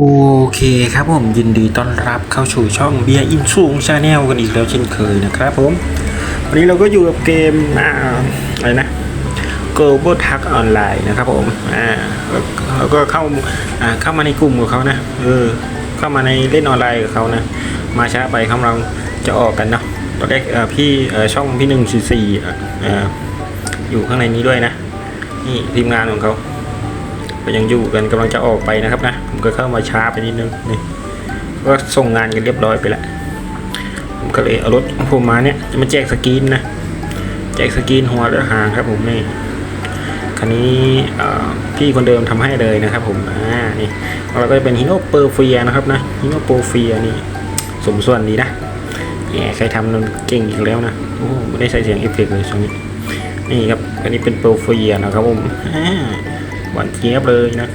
โอเคครับผมยินดีต้อนรับเข้าสู่ช่องเบียร์อินสูงชาแนลกันอีกแล้วเช่นเคยนะครับผม วันนี้เราก็อยู่กับเกมอ่าอะไรนะ Global Tag Online นะครับผมอ่าแล้วก็เข้าอ่าเข้ามาในกลุ่มของเขานะเออเข้ามาในเล่นออนไลน์กับเขานะ มาช้าไปกำลังจะออกกันเนาะตอนแรกเออพี่เออช่องพี่หนึ่งสี่สี่อ่าอยู่ข้างในนี้ด้วยนะนี่ทีมงานของเขา ก็ยังอยู่กันกำลังจะออกไปนะครับนะผมก็เข้ามาช้าไปนิดนึงนี่ก็ส่งงานกันเรียบร้อยไปแล้วผมก็เลยเอารถของผมมาเนี่ยจะมาแจกสกรีนนะแจกสกรีนหัวเรือหางครับผมนี่คันนี้พี่คนเดิมทำให้เลยนะครับ ผมอ่านี่เราก็จะเป็นฮิโนเปอร์เฟียนะครับนะฮิโนโปรเฟียนี่สมส่วนดีนะแหมใครทำนันเก่งอีกแล้วนะโอ้ไม่ได้ใส่เสียงเอฟเฟกต์เลยช่วงนี้นี่ครับอันนี้เป็นโปรเฟียนะครับผมอ่า หวานเจี๊ยบเลยนะ